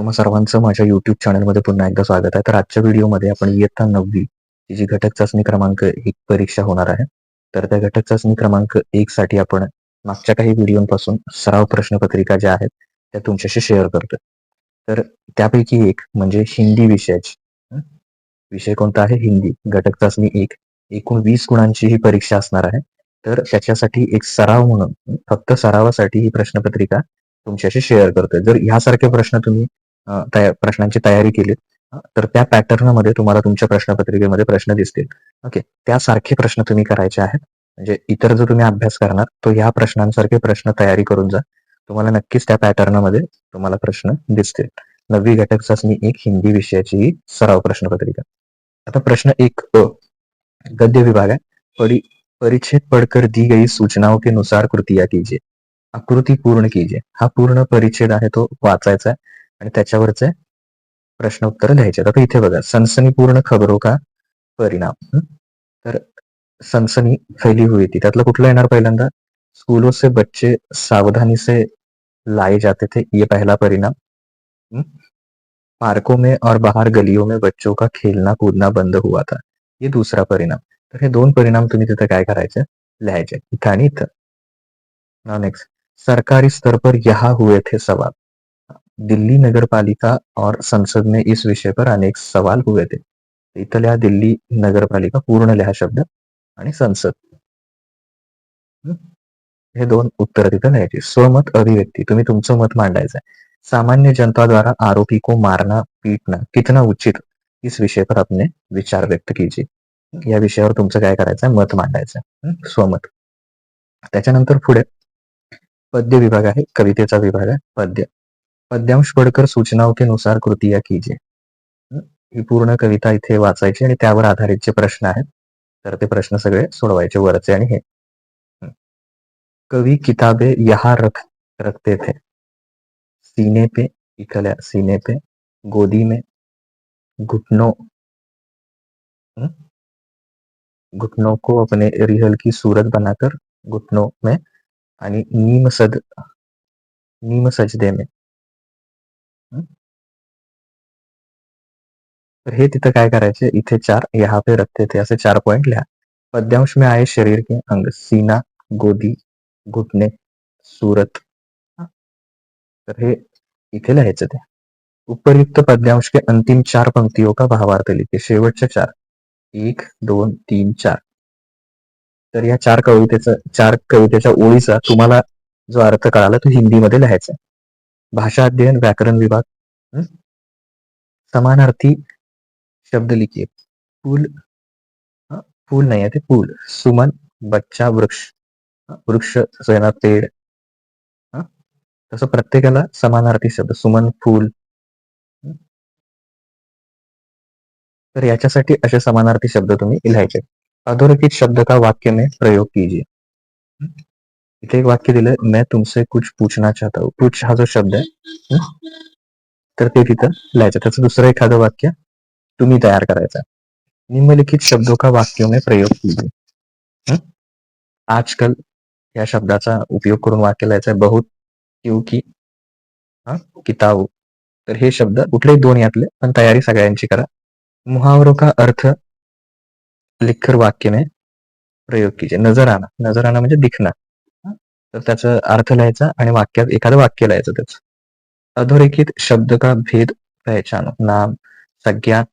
तुम्हा सर्वांचं माझ्या युट्यूब चॅनलमध्ये पुन्हा एकदा स्वागत आहे. तर आजच्या व्हिडिओमध्ये आपण इयत्ता नववी ती जी घटक चाचणी क्रमांक एक परीक्षा होणार आहे. तर त्या घटक चाचणी क्रमांक एक साठी आपण मागच्या काही व्हिडिओपासून सराव प्रश्नपत्रिका ज्या आहेत त्या तुमच्याशी शेअर करतो तर त्यापैकी एक म्हणजे हिंदी विषयाची. विषय कोणता आहे? हिंदी. घटक चाचणी एक एकूण वीस गुणांची ही परीक्षा असणार आहे. तर त्याच्यासाठी एक सराव म्हणून फक्त सरावासाठी ही प्रश्नपत्रिका तुमच्याशी शेअर करतोय. जर ह्यासारखे प्रश्न तुम्ही प्रश्नांची तयारी केलीत तर त्या पॅटर्नमध्ये तुम्हाला तुमच्या प्रश्नपत्रिकेमध्ये प्रश्न दिसतील. ओके. त्यासारखे प्रश्न तुम्ही करायचे आहेत. म्हणजे इतर जो तुम्ही अभ्यास करणार तो या प्रश्नांसारखे प्रश्न तयारी करून जा. तुम्हाला नक्कीच त्या पॅटर्नमध्ये तुम्हाला प्रश्न दिसतील. नववी घटक चाचणी एक हिंदी विषयाची सराव प्रश्नपत्रिका. आता प्रश्न एक अ. गद्य विभाग आहे. परि परिच्छेद पडकर दी गई सूचनाओं के अनुसार कृतिया कीजिए. आकृती पूर्ण कीजिए. हा पूर्ण परिच्छेद आहे तो वाचायचा आहे आणि त्याच्यावरचे प्रश्न उत्तर लिहायचे. आता इथे बघा सनसनीपूर्ण खबरों का परिणाम. तर सनसनी फैली हुई थी. त्यातलं कुठलं येणार पहिल्यांदा? स्कूलों से बच्चे सावधानी से लाए जाते थे. ये पहला परिणाम. हं. पार्कों में और बाहर गलियों में बच्चों का खेलना कूदना बंद हुआ था. ये दूसरा परिणाम. तर हे दोन परिणाम तुम्ही तिथे काय करायचे? लिहायचे. इथं आणि इथं. नेक्स्ट. सरकारी स्तर पर यहा हुए थे सवाल. दिल्ली नगरपालिका और संसद में इस विषय पर अनेक सवाल हुए थे. इथं लिहा दिल्ली नगरपालिका पूर्ण लिहा शब्द आणि संसद. हे दोन उत्तर तिथं लिहायची. स्वमत अभिव्यक्ती. तुम्ही तुमचं मत मांडायचं आहे. सामान्य जनता द्वारा आरोपी को मारना, पीटना कितना उचित इस विषय पर आपने विचार व्यक्त कीजिए. या विषयावर तुमचं काय करायचं आहे? मत मांडायचं आहे. स्वमत. त्याच्यानंतर पुढे पद्य विभाग आहे. कवितेचा विभाग आहे. पद्य. पद्यांश पडकर सूचनाओं के या कृतियाँ कीजिए. ही पूर्ण कविता इथे वाचायची आणि त्यावर आधारित जे प्रश्न आहेत तर ते प्रश्न सगळे सोडवायचे वरचे आणि हे. कवी किताबे यहा यहाँ रख रखते थे. सीने पे इकल्या सीने पे, गोदी में, घुटनों घुटनों को अपने रिहल की सूरत बनाकर घुटनों में आणि नीम सद नीम सजदे में. तर हे तिथं काय करायचे? इथे चार यहाँ पे रखते थे असे चार पॉइंट लिहा. पद्यांश में आहे शरीर के अंग सीना, गोदी, घुटने, सूरत. तर हे इथे लिहायचं ते. उपर्युक्त पद्यांश के अंतिम चार पंक्तियों का भावार्थ लिखे शेवटच्या 4. 1, 2, 3, 4. तर या चार कवितेचा चार कवितेच्या ओळीचा तुम्हाला जो अर्थ कळाला तो हिंदीमध्ये लिहायचा भाषा अध्ययन, व्याकरण विभाग. समानार्थी शब्द लिखिए. फूल फूल नहीं ते फूल. सुमन, बच्चा, वृक्ष. हाँ, वृक्ष येणार पेड़. हाँ. तसं प्रत्येकाला समानार्थी शब्द सुमन, फूल. हं. तर याच्यासाठी असे समानार्थी शब्द तुम्ही लिहायचे. अधोरेखित शब्द का वाक्य में प्रयोग कीजिए. हं. इथे एक वाक्य दिलंय, मैं तुमसे कुछ पूछना चाहता हूँ. कुछ हा जो शब्द आहे हं. तर ते तिथं लिहायचं. त्याचं दुसरं एखादं वाक्य तुम्ही तयार करायचा निम्नलिखित शब्दों का वाक्यों में प्रयोग कीजिए. आजकल या शब्दाचा उपयोग करून वाक्य लिहायचं बहुत, क्योंकि, हा किताब. तर हे शब्द कुठलेही दोन यातले पण तयारी सगळ्यांची करा. मुहावरों का अर्थ लिखर वाक्य में प्रयोग कीजिए. नजर आना. नजर आना म्हणजे दिखना. तर त्याचा अर्थ लिहायचा आणि वाक्यात एखादं वाक्य लिहायचं त्याचं. अधोरेखित शब्द का भेद पहचानो. नाम, संज्ञा,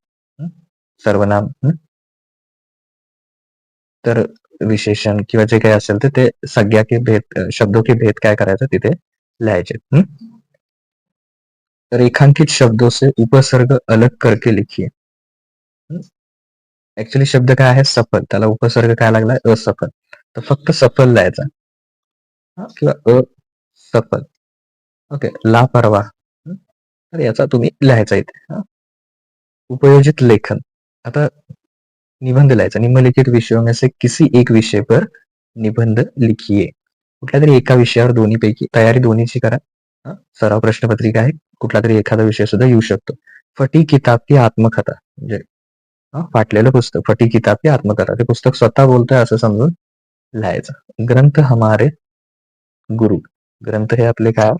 सर्वनाम. तर विशेषण किंवा जे काही असेल तर ते संज्ञा की भेद अ, शब्दों भेद काय करायचं तिथे लिहायचे. रेखांकित शब्दों से उपसर्ग अलग करके लिखिए. ऍक्च्युली शब्द काय आहे? सफल. त्याला उपसर्ग काय लागलाय? असफल. तर फक्त सफल लिहायचा. किंवा असफल. ओके. लापरवाह. तर याचा तुम्ही लिहायचा इथे. उपयोजित लेखन. आता निबंध लिहायचा. निम्नलिखित विषयों में से किसी एक विषय पर निबंध लिखीये कुठल्या तरी एका विषयावर दोन्हीपैकी तयारी दोन्हीची करा. सराव प्रश्नपत्रिका आहे. कुठला तरी एखादा विषय सुद्धा येऊ शकतो. फटी किताब की आत्मकथा. म्हणजे फाटलेलं पुस्तक. फटी किताब की आत्मकथा. ते पुस्तक स्वतः बोलतोय असं समजून लिहायचं. ग्रंथ हमारे गुरु. ग्रंथ हे आपले काय?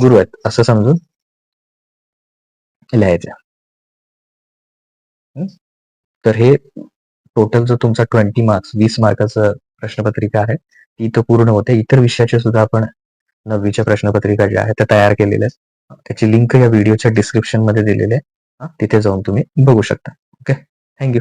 गुरु आहेत असं समजून लिहायचं तर हे टोटल जो तुमचा ट्वेंटी मार्क्स वीस मार्काचं प्रश्नपत्रिका आहे ती इथं पूर्ण होते. इतर विषयाचे सुद्धा आपण नववीच्या प्रश्नपत्रिका ज्या आहेत त्या तयार केलेल्या आहेत. त्याची लिंक या व्हिडिओच्या डिस्क्रिप्शनमध्ये दिलेली आहे. तिथे जाऊन तुम्ही बघू शकता. Okay thank you